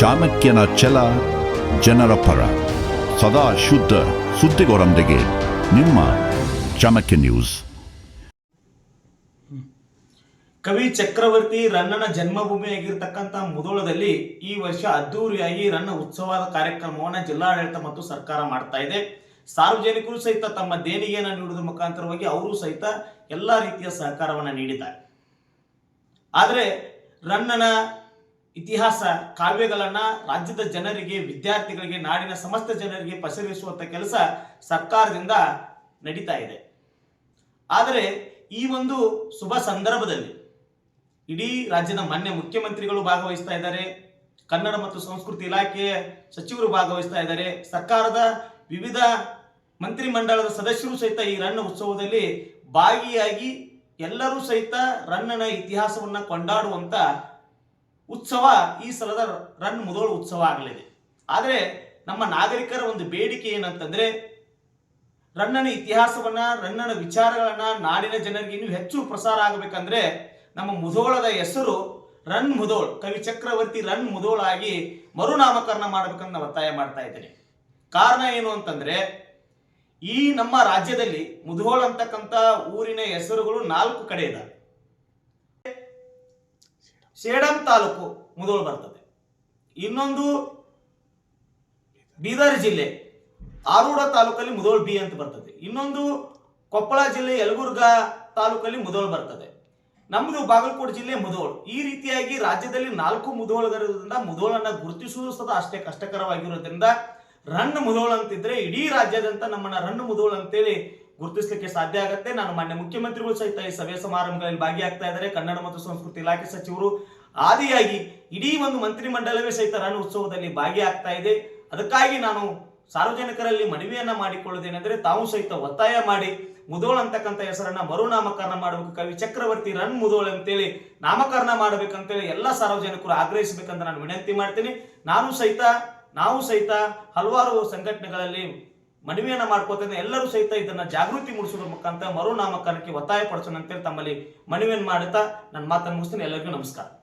ಚಾಣಕ್ಯನ ಛಲ ಜನರ ಪರ. ಸದಾ ಶುದ್ಧ ಸುದ್ದಿಗೋರೊಂದಿಗೆ ನಿಮ್ಮ ಚಾಣಕ್ಯ ನ್ಯೂಸ್. ಕವಿ ಚಕ್ರವರ್ತಿ ರನ್ನನ ಜನ್ಮಭೂಮಿಯಾಗಿರ್ತಕ್ಕಂಥ ಮುದೋಳದಲ್ಲಿ ಈ ವರ್ಷ ಅದ್ದೂರಿಯಾಗಿ ರನ್ನ ಉತ್ಸವದ ಕಾರ್ಯಕ್ರಮವನ್ನು ಜಿಲ್ಲಾಡಳಿತ ಮತ್ತು ಸರ್ಕಾರ ಮಾಡ್ತಾ ಇದೆ. ಸಾರ್ವಜನಿಕರು ಸಹಿತ ತಮ್ಮ ದೇಣಿಗೆಯನ್ನು ನೀಡುವುದರ ಮುಖಾಂತರವಾಗಿ ಅವರು ಸಹಿತ ಎಲ್ಲ ರೀತಿಯ ಸಹಕಾರವನ್ನು ನೀಡಿದ್ದಾರೆ. ಆದರೆ ರನ್ನನ ಇತಿಹಾಸ ಕಾವ್ಯಗಳನ್ನ ರಾಜ್ಯದ ಜನರಿಗೆ, ವಿದ್ಯಾರ್ಥಿಗಳಿಗೆ, ನಾಡಿನ ಸಮಸ್ತ ಜನರಿಗೆ ಪಸರಿಸುವಂತ ಕೆಲಸ ಸರ್ಕಾರದಿಂದ ನಡೀತಾ ಇದೆ. ಆದರೆ ಈ ಒಂದು ಶುಭ ಸಂದರ್ಭದಲ್ಲಿ ಇಡೀ ರಾಜ್ಯದ ಮಾನ್ಯ ಮುಖ್ಯಮಂತ್ರಿಗಳು ಭಾಗವಹಿಸ್ತಾ ಇದ್ದಾರೆ. ಕನ್ನಡ ಮತ್ತು ಸಂಸ್ಕೃತಿ ಇಲಾಖೆಯ ಸಚಿವರು ಭಾಗವಹಿಸ್ತಾ ಇದ್ದಾರೆ. ಸರ್ಕಾರದ ವಿವಿಧ ಮಂತ್ರಿಮಂಡಲದ ಸದಸ್ಯರು ಸಹಿತ ಈ ರನ್ನ ಉತ್ಸವದಲ್ಲಿ ಭಾಗಿಯಾಗಿ ಎಲ್ಲರೂ ಸಹಿತ ರನ್ನನ ಇತಿಹಾಸವನ್ನ ಕೊಂಡಾಡುವಂತ ಉತ್ಸವ ಈ ಸಲದ ರನ್ ಮುದೋಳು ಉತ್ಸವ ಆಗಲಿದೆ. ಆದರೆ ನಮ್ಮ ನಾಗರಿಕರ ಒಂದು ಬೇಡಿಕೆ ಏನಂತಂದ್ರೆ, ರನ್ನನ ಇತಿಹಾಸವನ್ನ, ರನ್ನನ ವಿಚಾರಗಳನ್ನ ನಾಡಿನ ಜನರಿಗೆ ಇನ್ನೂ ಹೆಚ್ಚು ಪ್ರಸಾರ ಆಗಬೇಕಂದ್ರೆ ನಮ್ಮ ಮುಧೋಳದ ಹೆಸರು ರನ್ ಮುಧೋಳ್, ಕವಿ ಚಕ್ರವರ್ತಿ ರನ್ ಮುಧೋಳ್ ಆಗಿ ಮರುನಾಮಕರಣ ಮಾಡಬೇಕಂತ ನಾನು ಒತ್ತಾಯ ಮಾಡ್ತಾ ಇದ್ದೇನೆ. ಕಾರಣ ಏನು ಅಂತಂದ್ರೆ, ಈ ನಮ್ಮ ರಾಜ್ಯದಲ್ಲಿ ಮುಧೋಳ್ ಅಂತಕ್ಕಂಥ ಊರಿನ ಹೆಸರುಗಳು ನಾಲ್ಕು ಕಡೆ ಇದಾವೆ. ಸೇಡಂ ತಾಲೂಕು ಮೊದಲು ಬರ್ತದೆ. ಇನ್ನೊಂದು ಬೀದರ್ ಜಿಲ್ಲೆ, ಆರೂಢ ತಾಲೂಕಲ್ಲಿ ಮೊದಲು ಬಿ ಅಂತ ಬರ್ತದೆ. ಇನ್ನೊಂದು ಕೊಪ್ಪಳ ಜಿಲ್ಲೆ, ಯಲಬುರ್ಗ ತಾಲೂಕಲ್ಲಿ ಮೊದಲು ಬರ್ತದೆ. ನಮ್ಮದು ಬಾಗಲಕೋಟೆ ಜಿಲ್ಲೆ ಮೊದಲು ಈ ರೀತಿಯಾಗಿ ರಾಜ್ಯದಲ್ಲಿ ನಾಲ್ಕು ಮುಧೋಳಗಳಿರೋದ್ರಿಂದ ಮುದೋಳನ್ನು ಗುರುತಿಸುವುದು ಸದಾ ಅಷ್ಟೇ ಕಷ್ಟಕರವಾಗಿರೋದ್ರಿಂದ ರನ್ ಮುದೋಳ್ ಅಂತಿದ್ರೆ ಇಡೀ ರಾಜ್ಯದಂತ ನಮ್ಮನ್ನ ರನ್ ಮುದೋಳ್ ಅಂತೇಳಿ ಗುರುತಿಸಲಿಕ್ಕೆ ಸಾಧ್ಯ ಆಗುತ್ತೆ. ನಾನು ಮಾನ್ಯ ಮುಖ್ಯಮಂತ್ರಿಗಳು ಸಹಿತ ಈ ಸಭೆ ಸಮಾರಂಭಗಳಲ್ಲಿ ಭಾಗಿಯಾಗ್ತಾ ಇದ್ದಾರೆ. ಕನ್ನಡ ಮತ್ತು ಸಂಸ್ಕೃತಿ ಇಲಾಖೆ ಸಚಿವರು ಆದಿಯಾಗಿ ಇಡೀ ಒಂದು ಮಂತ್ರಿಮಂಡಲವೇ ಸಹಿತ ರಣ ಉತ್ಸವದಲ್ಲಿ ಭಾಗಿಯಾಗ್ತಾ ಇದೆ. ಅದಕ್ಕಾಗಿ ನಾನು ಸಾರ್ವಜನಿಕರಲ್ಲಿ ಮನವಿಯನ್ನ ಮಾಡಿಕೊಳ್ಳೋದೇನೆಂದರೆ ತಾವು ಸಹಿತ ಒತ್ತಾಯ ಮಾಡಿ ಮುದೋಳ್ ಅಂತಕ್ಕಂಥ ಹೆಸರನ್ನ ಮರುನಾಮಕರಣ ಮಾಡಬೇಕು. ಕವಿ ಚಕ್ರವರ್ತಿ ರನ್ ಮುದೋಳ್ ಅಂತೇಳಿ ನಾಮಕರಣ ಮಾಡಬೇಕಂತೇಳಿ ಎಲ್ಲ ಸಾರ್ವಜನಿಕರು ಆಗ್ರಹಿಸಬೇಕಂತ ನಾನು ವಿನಂತಿ ಮಾಡ್ತೀನಿ. ನಾನು ಸಹಿತ, ನಾವು ಸಹಿತ ಹಲವಾರು ಸಂಘಟನೆಗಳಲ್ಲಿ ಮನವಿಯನ್ನ ಮಾಡ್ಕೋತೇನೆ. ಎಲ್ಲರೂ ಸಹಿತ ಇದನ್ನ ಜಾಗೃತಿ ಮೂಡಿಸೋದ್ರ ಮುಖಾಂತರ ಮರುನಾಮಕರಣಕ್ಕೆ ಒತ್ತಾಯ ಪಡಿಸೋಣ ಅಂತೇಳಿ ತಮ್ಮಲ್ಲಿ ಮನವಿಯನ್ನು ಮಾಡುತ್ತಾ ನನ್ನ ಮಾತನ್ನು ಮುಗಿಸ್ತೀನಿ. ಎಲ್ಲರಿಗೂ ನಮಸ್ಕಾರ.